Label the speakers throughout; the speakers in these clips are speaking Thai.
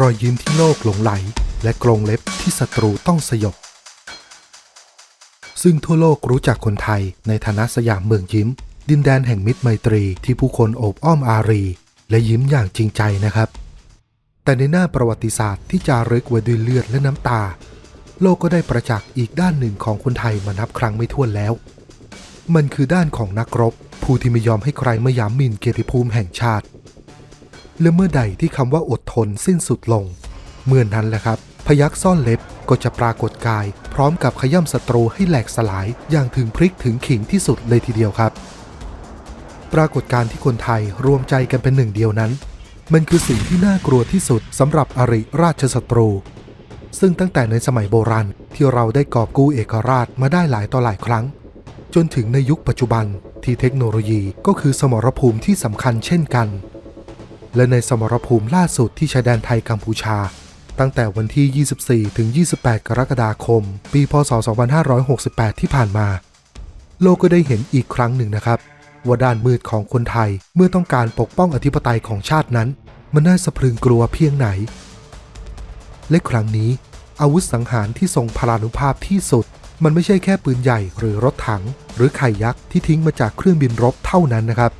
Speaker 1: รอยยิ้มที่โลกหลงไหล และกรงเล็บที่ศัตรูต้องสยบ ซึ่งทั่วโลกรู้จักคนไทยในฐานะสยามเมืองยิ้ม ดินแดนแห่งมิตรไมตรีที่ผู้คนโอบอ้อมอารี และยิ้มอย่างจริงใจนะครับ แต่ในหน้าประวัติศาสตร์ที่จารึกไว้ด้วยเลือดและน้ำตา โลกก็ได้ประจักษ์อีกด้านหนึ่งของคนไทยมานับครั้งไม่ถ้วนแล้ว มันคือด้านของนักรบ ผู้ที่ไม่ยอมให้ใครมาย้ำหมิ่นเกียรติภูมิแห่งชาติ และเมื่อใดที่คำว่าอดทนสิ้นสุดลง เมื่อนนั้นแหละครับ พยักซ่อนเล็บก็จะปรากฏกาย พร้อมกับขย่ำศัตรูให้แหลกสลายอย่างถึงพริกถึงขิงที่สุดเลยทีเดียวครับ ปรากฏการที่คนไทยรวมใจกันเป็นหนึ่งเดียวนั้น มันคือสิ่งที่น่ากลัวที่สุดสำหรับอริราชศัตรู ซึ่งตั้งแต่ในสมัยโบราณที่เราได้กอบกู้เอกราชมาได้หลายต่อหลายครั้ง จนถึงในยุคปัจจุบันที่เทคโนโลยีก็คือสมรภูมิที่สำคัญเช่นกัน และในสมรภูมิล่าสุดที่ชายแดนไทยกัมพูชา ตั้งแต่วันที่ 24 ถึง 28 กรกฎาคม ปี พศ 2568 ที่ผ่านมา โลกก็ได้เห็นอีกครั้งหนึ่งนะครับ ว่าด้านมืดของคนไทยเมื่อต้องการปกป้องอธิปไตยของชาตินั้น มันน่าสะพรึงกลัวเพียงไหน และครั้งนี้ อาวุธสังหารที่ทรงพลานุภาพที่สุด มันไม่ใช่แค่ปืนใหญ่หรือรถถัง หรือไข่ยักษ์ที่ทิ้งมาจากเครื่องบินรบเท่านั้นนะครับ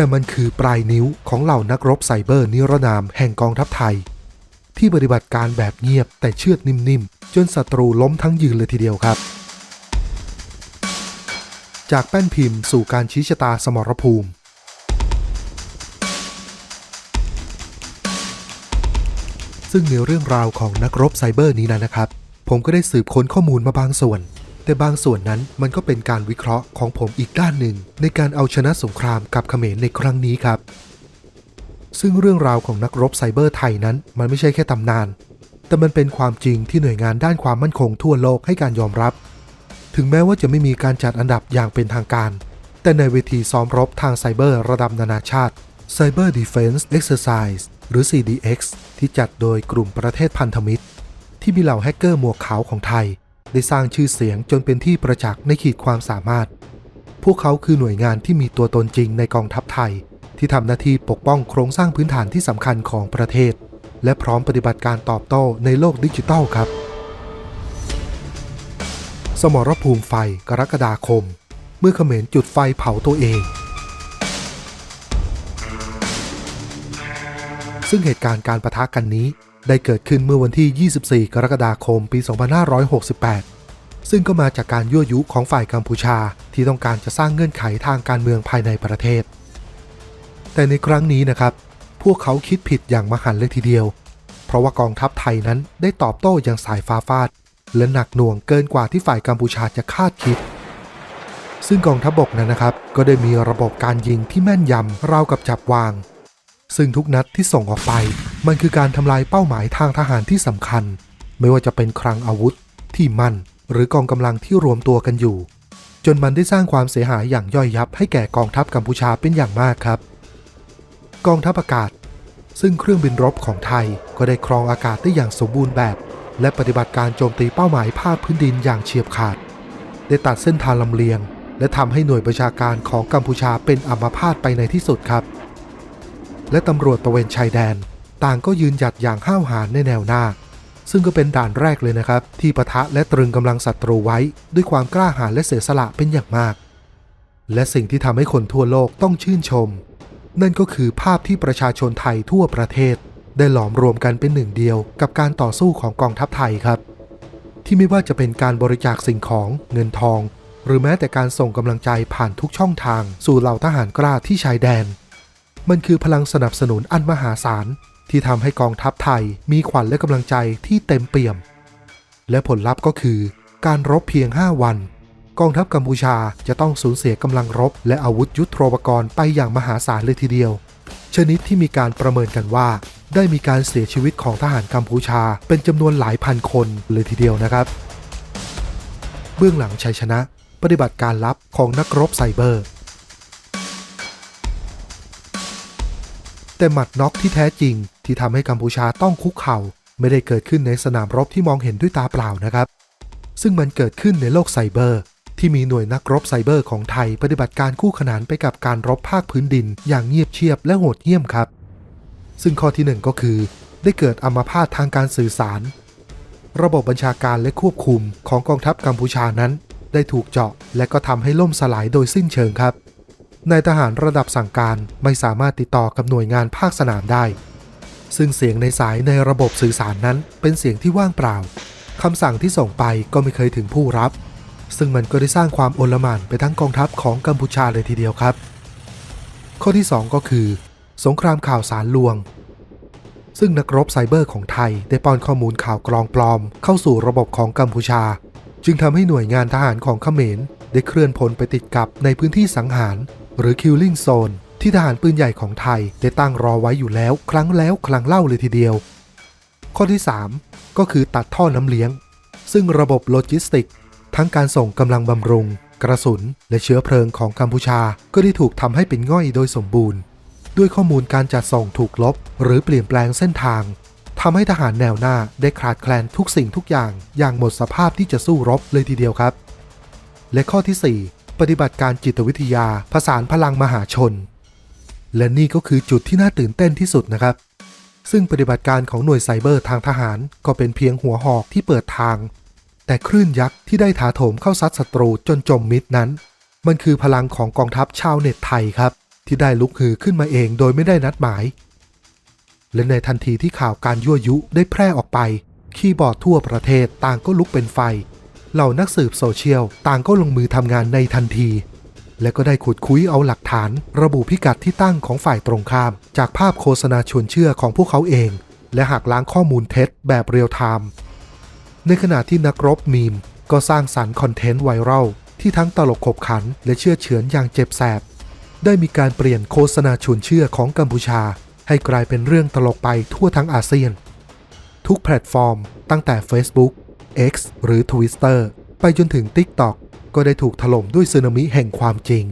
Speaker 1: แต่มันคือปลายนิ้วของเหล่านักรบไซเบอร์นิรนามแห่งกองทัพไทย ที่ปฏิบัติการแบบเงียบแต่เชือดนิ่มๆ จนศัตรูล้มทั้งยืนเลยทีเดียวครับ จากแป้นพิมพ์สู่การชี้ชะตาสมรภูมิซึ่งในเรื่องราวของนักรบไซเบอร์นี้นะนะครับ ผมก็ได้สืบค้นข้อมูลมาบางส่วน แต่บางส่วนนั้นมันก็เป็นการวิเคราะห์ของผมอีกด้านหนึ่ง ในการเอาชนะสงครามกับเขมรในครั้งนี้ครับ ซึ่งเรื่องราวของนักรบไซเบอร์ไทยนั้น มันไม่ใช่แค่ตำนาน แต่มันเป็นความจริงที่หน่วยงานด้านความมั่นคงทั่วโลกให้การยอมรับ ถึงแม้ว่าจะไม่มีการจัดอันดับอย่างเป็นทางการ แต่ในเวทีซ้อมรบทางไซเบอร์ระดับนานาชาติ Cyber Defense Exercise หรือ CDX ที่จัดโดยกลุ่มประเทศพันธมิตร ที่มีเหล่าแฮกเกอร์หมวกขาวของไทย ได้สร้างชื่อเสียงจนเป็นที่ประจักษ์ในขีดความสามารถ พวกเขาคือหน่วยงานที่มีตัวตนจริงในกองทัพไทย ที่ทำหน้าที่ปกป้องโครงสร้างพื้นฐานที่สำคัญของประเทศ และพร้อมปฏิบัติการตอบโต้ในโลกดิจิทัลครับ สมรภูมิไฟกรกฎาคม เมื่อเขมรจุดไฟเผาตัวเองซึ่งเหตุการณ์การประทะกันนี้ ได้เกิดขึ้นเมื่อวันที่ 24 กรกฎาคม ปี 2568 ซึ่งก็มาจากการยั่วยุของฝ่ายกัมพูชาที่ต้องการจะสร้างเงื่อนไขทางการเมืองภายในประเทศ แต่ในครั้งนี้นะครับ พวกเขาคิดผิดอย่างมหันต์เลยทีเดียว เพราะว่ากองทัพไทยนั้นได้ตอบโต้อย่างสายฟ้าฟาด และหนักหน่วงเกินกว่าที่ฝ่ายกัมพูชาจะคาดคิด ซึ่งกองทัพบกนั้นนะครับ ก็ได้มีระบบการยิงที่แม่นยำราวกับจับวาง ซึ่งทุกนัดที่ส่งออกไป มันคือการทำลายเป้าหมายทางทหารที่สำคัญ ไม่ว่าจะเป็นคลังอาวุธ ที่มั่น หรือกองกำลังที่รวมตัวกันอยู่ จนมันได้สร้างความเสียหายอย่างย่อยยับให้แก่กองทัพกัมพูชาเป็นอย่างมากครับ กองทัพอากาศ ซึ่งเครื่องบินรบของไทยก็ได้ครองอากาศได้อย่างสมบูรณ์แบบ และปฏิบัติการโจมตีเป้าหมายภาคพื้นดินอย่างเฉียบขาด ได้ตัดเส้นทางลำเลียง และทำให้หน่วยประชาการของกัมพูชาเป็นอัมพาตไปในที่สุดครับ และตำรวจตะเวนชายแดน ต่างก็ยืนหยัดอย่างห้าวหาญในแนวหน้า ซึ่งก็เป็นด่านแรกเลยนะครับ ที่ปะทะและตรึงกำลังศัตรูไว้ ด้วยความกล้าหาญและเสียสละเป็นอย่างมาก และสิ่งที่ทำให้คนทั่วโลกต้องชื่นชม นั่นก็คือภาพที่ประชาชนไทยทั่วประเทศ ได้หลอมรวมกันเป็นหนึ่งเดียว กับการต่อสู้ของกองทัพไทยครับ ที่ไม่ว่าจะเป็นการบริจาคสิ่งของเงินทอง หรือแม้แต่การส่งกำลังใจผ่านทุกช่องทาง สู่เหล่าทหารกล้าที่ชายแดน มันคือพลังสนับสนุนอันมหาศาล ที่ทำให้กองทัพไทยมีขวัญและกำลังใจที่เต็มเปี่ยม และผลลัพธ์ก็คือ การรบเพียง 5 วัน กองทัพกัมพูชาจะต้องสูญเสียกำลังรบ และอาวุธยุทโธปกรณ์ไปอย่างมหาศาลเลยทีเดียว ชนิดที่มีการประเมินกันว่า ได้มีการเสียชีวิตของทหารกัมพูชา เป็นจำนวนหลายพันคนเลยทีเดียวนะครับ เบื้องหลังชัยชนะ ปฏิบัติการลับของนักรบไซเบอร์ แต่หมัดน็อกที่แท้จริง ที่ทำให้กัมพูชาต้องคุกเข่า ไม่ได้เกิดขึ้นในสนามรบที่มองเห็นด้วยตาเปล่านะครับ ซึ่งมันเกิดขึ้นในโลกไซเบอร์ ที่มีหน่วยนักรบไซเบอร์ของไทย ปฏิบัติการคู่ขนานไปกับการรบภาคพื้นดิน อย่างเงียบเชียบและโหดเหี้ยมครับ ซึ่งข้อที่หนึ่งก็คือ ได้เกิดอัมพาตทางการสื่อสาร ระบบบัญชาการและควบคุมของกองทัพกัมพูชานั้น ได้ถูกเจาะ และก็ทำให้ล่มสลายโดยสิ้นเชิงครับ นายทหารระดับสั่งการไม่สามารถติดต่อกับหน่วยงานภาคสนามได้ ซึ่งเสียงในสายในระบบสื่อสารนั้นเป็นเสียงที่ว่างเปล่าคำสั่งที่ส่งไปก็ไม่เคยถึงผู้รับ ซึ่งมันก็ได้สร้างความโอลหม่านไปทั้งกองทัพของกัมพูชาเลยทีเดียวครับ ข้อที่ 2 ก็คือ สงครามข่าวสารลวง ซึ่งนักรบไซเบอร์ของไทยได้ป้อนข้อมูลข่าวกรองปลอม เข้าสู่ระบบของกัมพูชา จึงทำให้หน่วยงานทหารของเขมรได้เคลื่อนพลไปติดกับในพื้นที่สังหาร หรือ Killing Zone ที่ทหารปืนใหญ่ของไทยได้ตั้งรอไว้อยู่แล้วครั้งแล้วครั้งเล่าเลยทีเดียว ข้อที่ 3 ก็คือตัดท่อน้ำเลี้ยง ซึ่งระบบโลจิสติก ทั้งการส่งกำลังบำรุง กระสุน และเชื้อเพลิงของกัมพูชา ก็ได้ถูกทำให้เป็นง่อยโดยสมบูรณ์ ด้วยข้อมูลการจัดส่งถูกลบ หรือเปลี่ยนแปลงเส้นทางทำให้ทหารแนวหน้าได้ขาดแคลนทุกสิ่งทุกอย่าง อย่างหมดสภาพที่จะสู้รบเลยทีเดียวครับ และข้อที่ 4 ปฏิบัติการจิตวิทยาผสานพลังมหาชน และนี่ก็คือจุดที่น่าตื่นเต้นที่สุดนะครับ ซึ่งปฏิบัติการของหน่วยไซเบอร์ทางทหารก็เป็นเพียงหัวหอกที่เปิดทาง แต่คลื่นยักษ์ที่ได้ถาโถมเข้าซัดศัตรูจนจมมิดนั้น มันคือพลังของกองทัพชาวเน็ตไทยครับ ที่ได้ลุกฮือขึ้นมาเองโดยไม่ได้นัดหมาย และในทันทีที่ข่าวการยั่วยุได้แพร่ออกไปคีย์บอร์ดทั่วประเทศต่างก็ลุกเป็นไฟ เหล่านักสืบโซเชียลต่างก็ลงมือทำงานในทันที และก็ได้ขุดคุยเอาหลักฐาน ระบุพิกัดที่ตั้งของฝ่ายตรงข้าม จากภาพโฆษณาชวนเชื่อของพวกเขาเอง และหักล้างข้อมูลเท็จแบบเรียลไทม์ในขณะที่นักรบมีมก็สร้างสารรค์คอนเทนต์ไวรัลที่ทั้งตลกขบขันและเชื่อเฉือนอย่างเจ็บแสบ ได้มีการเปลี่ยนโฆษณาชวนเชื่อของกัมพูชา ให้กลายเป็นเรื่องตลกไปทั่วทั้งอาเซียน ทุกแพลตฟอร์มตั้งแต่ Facebook X หรือ Twitter ไปจนถึง TikTok ก็ได้ถูกถล่มด้วยสึนามิแห่งความจริง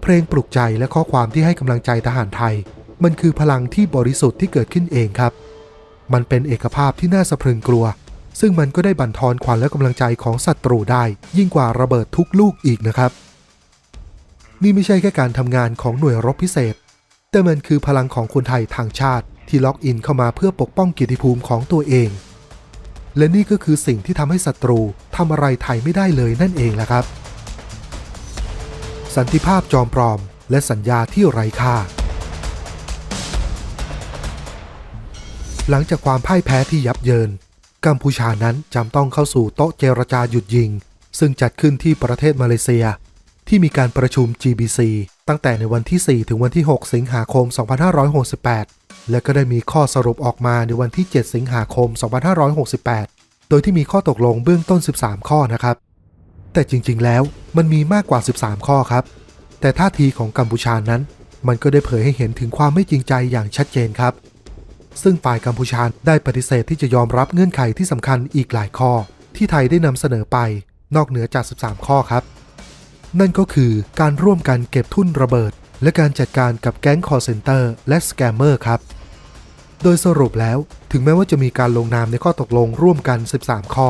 Speaker 1: เพลงปลุกใจและข้อความที่ให้กำลังใจทหารไทย มันคือพลังที่บริสุทธิ์ที่เกิดขึ้นเองครับ มันเป็นเอกภาพที่น่าสะพรึงกลัว ซึ่งมันก็ได้บั่นทอนขวัญและกำลังใจของศัตรูได้ ยิ่งกว่าระเบิดทุกลูกอีกนะครับ นี่ไม่ใช่แค่การทำงานของหน่วยรบพิเศษ แต่มันคือพลังของคนไทยทางชาติที่ล็อกอินเข้ามาเพื่อปกป้องกียรติภูมิของตัวเอง และนี่ก็คือสิ่งที่ทำให้ศัตรูทำอะไรไทยไม่ได้เลยนั่นเองแหละครับ สันติภาพจอมปลอม และสัญญาที่ไร้ค่า หลังจากความพ่ายแพ้ที่ยับเยิน กัมพูชานั้นจำต้องเข้าสู่โต๊ะเจรจาหยุดยิง ซึ่งจัดขึ้นที่ประเทศมาเลเซีย ที่มีการประชุม GBC ตั้งแต่ในวันที่ 4 ถึงวันที่ 6 สิงหาคม 2568 และก็ได้มีข้อสรุปออกมาในวันที่ 7 สิงหาคม 2568 โดยที่มีข้อตกลงเบื้องต้น 13 ข้อนะครับ แต่จริงๆ แล้วมันมีมากกว่า 13 ข้อครับ แต่ท่าทีของกัมพูชานั้น มันก็ได้เผยให้เห็นถึงความไม่จริงใจอย่างชัดเจนครับ ซึ่งฝ่ายกัมพูชาได้ปฏิเสธที่จะยอมรับเงื่อนไขที่สำคัญอีกหลายข้อ ที่ไทยได้นำเสนอไป นอกเหนือจาก 13 ข้อครับ นั่นก็คือการร่วมกันเก็บทุนระเบิด และการจัดการกับแก๊งคอร์เซนเตอร์และสแกมเมอร์ครับ โดยสรุปแล้วถึงแม้ว่าจะมีการลงนามในข้อตกลงร่วมกัน 13 ข้อ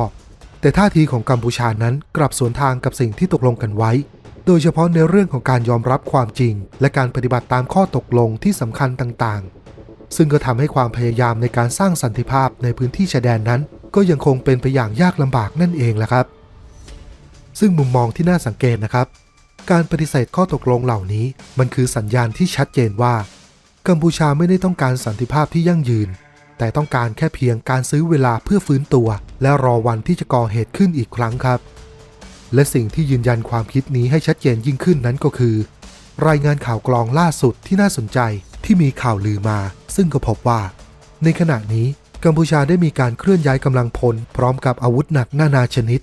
Speaker 1: แต่ท่าทีของกัมพูชานั้นกลับสวนทางกับสิ่งที่ตกลงกันไว้ โดยเฉพาะในเรื่องของการยอมรับความจริง และการปฏิบัติตามข้อตกลงที่สำคัญต่างๆ ซึ่งก็ทำให้ความพยายามในการสร้างสันติภาพในพื้นที่ชายแดนนั้น ก็ยังคงเป็นไปอย่างยากลำบากนั่นเองแหละครับ ซึ่งมุมมองที่น่าสังเกตนะครับ การปฏิเสธข้อตกลงเหล่านี้ มันคือสัญญาณที่ชัดเจนว่า กัมพูชาไม่ได้ต้องการสันติภาพที่ยั่งยืน แต่ต้องการแค่เพียงการซื้อเวลาเพื่อฟื้นตัว และรอวันที่จะก่อเหตุขึ้นอีกครั้งครับ และสิ่งที่ยืนยันความคิดนี้ให้ชัดเจนยิ่งขึ้นนั้นก็คือ รายงานข่าวกรองล่าสุดที่น่าสนใจที่มีข่าวลือมา ซึ่งก็พบว่า ในขณะนี้กัมพูชาได้มีการเคลื่อนย้ายกำลังพล พร้อมกับอาวุธหนักนานาชนิด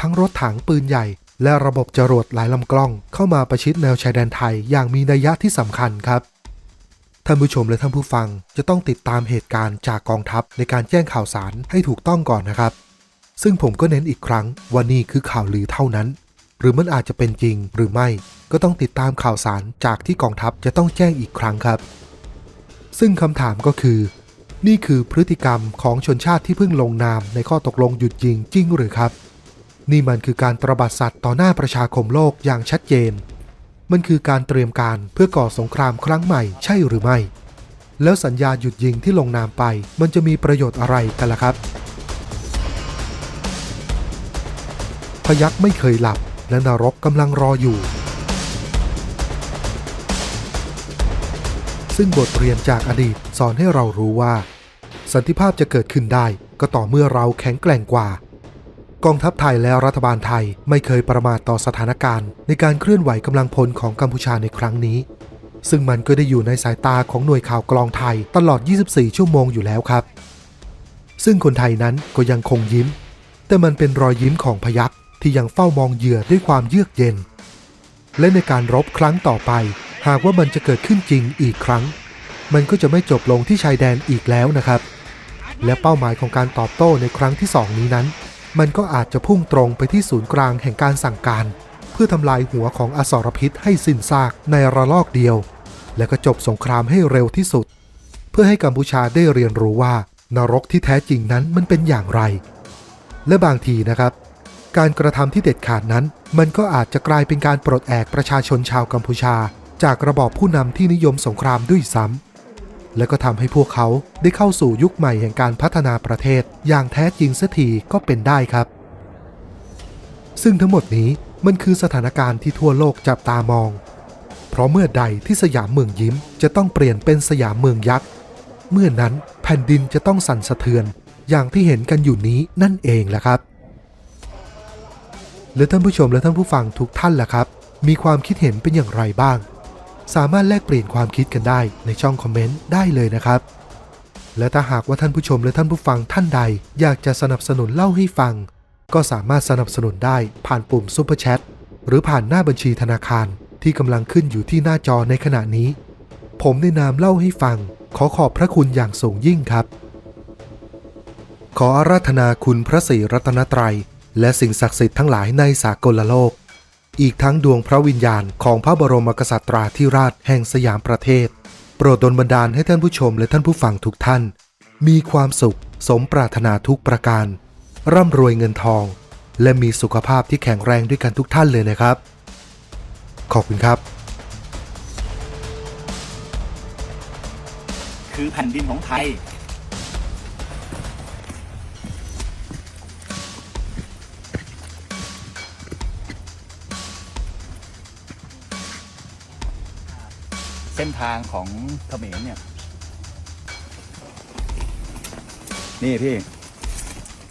Speaker 1: ทั้งรถถังปืนใหญ่ และระบบจรวดหลายลำกล้อง เข้ามาประชิดแนวชายแดนไทยอย่างมีนัยยะที่สำคัญครับท่านผู้ชมและท่านผู้ฟังจะต้องติดตามเหตุการณ์จากกองทัพในการแจ้งข่าวสารให้ถูกต้องก่อนนะครับ ซึ่งผมก็เน้นอีกครั้งว่านี่คือข่าวลือเท่านั้น หรือมันอาจจะเป็นจริงหรือไม่ก็ต้องติดตามข่าวสารจากที่กองทัพจะต้องแจ้งอีกครั้งครับ ซึ่งคำถามก็คือ นี่คือพฤติกรรมของชนชาติที่เพิ่งลงนามในข้อตกลงหยุดยิงจริงหรือครับ นี่มันคือการตระบัดสัตว์ต่อหน้าประชาคมโลกอย่างชัดเจน มันคือการเตรียมการเพื่อก่อสงครามครั้งใหม่ใช่หรือไม่ แล้วสัญญาหยุดยิงที่ลงนามไป มันจะมีประโยชน์อะไรกันล่ะครับ พยักไม่เคยหลับและนรกกำลังรออยู่ ซึ่งบทเรียนจากอดีตสอนให้เรารู้ว่า สันติภาพจะเกิดขึ้นได้ก็ต่อเมื่อเราแข็งแกร่งกว่า กองทัพไทยและรัฐบาลไทยไม่เคยประมาทต่อสถานการณ์ ในการเคลื่อนไหวกำลังพลของกัมพูชาในครั้งนี้ ซึ่งมันก็ได้อยู่ในสายตาของหน่วยข่าวกลองไทยตลอด 24 ชั่วโมงอยู่แล้วครับ ซึ่งคนไทยนั้นก็ยังคงยิ้ม แต่มันเป็นรอยยิ้มของพยักที่ยังเฝ้ามองเหยื่อด้วยความเยือกเย็น และในการรบครั้งต่อไป หากว่ามันจะเกิดขึ้นจริงอีกครั้ง มันก็จะไม่จบลงที่ชายแดนอีกแล้วนะครับ และเป้าหมายของการตอบโต้ในครั้งที่สองนี้นั้น มันก็อาจจะพุ่งตรงไปที่ศูนย์กลางแห่งการสั่งการ เพื่อทำลายหัวของอสรพิษให้สิ้นซากในระลอกเดียว และก็จบสงครามให้เร็วที่สุด เพื่อให้กัมพูชาได้เรียนรู้ว่านรกที่แท้จริงนั้นมันเป็นอย่างไร และบางทีนะครับ การกระทำที่เด็ดขาดนั้น มันก็อาจจะกลายเป็นการปลดแอกประชาชนชาวกัมพูชา จากระบอบผู้นำที่นิยมสงครามด้วยซ้ำ และก็ทำให้พวกเขาได้เข้าสู่ยุคใหม่แห่งการพัฒนาประเทศ อย่างแท้จริงสักทีก็เป็นได้ครับ ซึ่งทั้งหมดนี้มันคือสถานการณ์ที่ทั่วโลกจับตามอง เพราะเมื่อใดที่สยามเมืองยิ้มจะต้องเปลี่ยนเป็นสยามเมืองยักษ์ เมื่อนั้นแผ่นดินจะต้องสั่นสะเทือน อย่างที่เห็นกันอยู่นี้นั่นเองแหละครับและท่านผู้ชมและท่านผู้ฟังทุกท่านล่ะครับ มีความคิดเห็นเป็นอย่างไรบ้าง สามารถแลกเปลี่ยนความคิดกันได้ในช่องคอมเมนต์ได้เลยนะครับ และถ้าหากว่าท่านผู้ชมและท่านผู้ฟังท่านใด อยากจะสนับสนุนเล่าให้ฟัง ก็สามารถสนับสนุนได้ผ่านปุ่ม Super Chat หรือผ่านหน้าบัญชีธนาคารที่กำลังขึ้นอยู่ที่หน้าจอในขณะนี้ ผมในนามเล่าให้ฟัง ขอขอบพระคุณอย่างสูงยิ่งครับ ขออาราธนาคุณพระศรีรัตนตรัย และสิ่งศักดิ์สิทธิ์ทั้งหลายในสากลโลก อีกทั้งดวงพระวิญญาณของพระบรมกษัตราธิราชแห่งสยามประเทศ โปรดดลบันดาลให้ท่านผู้ชมและท่านผู้ฟังทุกท่าน มีความสุขสมปรารถนาทุกประการ ร่ำรวยเงินทอง และมีสุขภาพที่แข็งแรงด้วยกันทุกท่านเลยนะครับ ขอบคุณครับ
Speaker 2: คือแผ่นดินของไทย ส้นทางของเขมรเนี่ย นี่พี่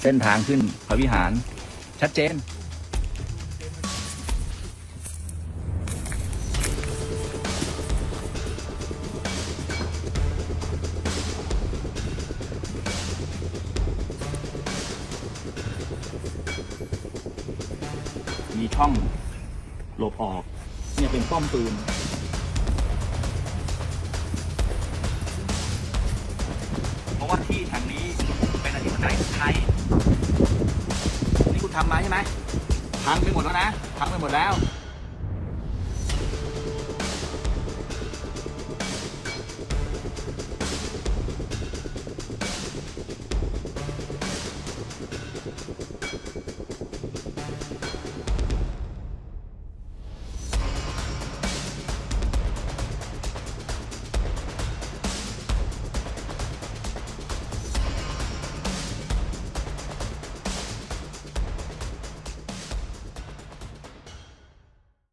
Speaker 2: เส้นทางขึ้นพระวิหาร ชัดเจน มีช่องหลบออก เนี่ยเป็นป้อมปืน ทำมาใช่ไหมพังไปหมดแล้วนะพังไปหมดแล้ว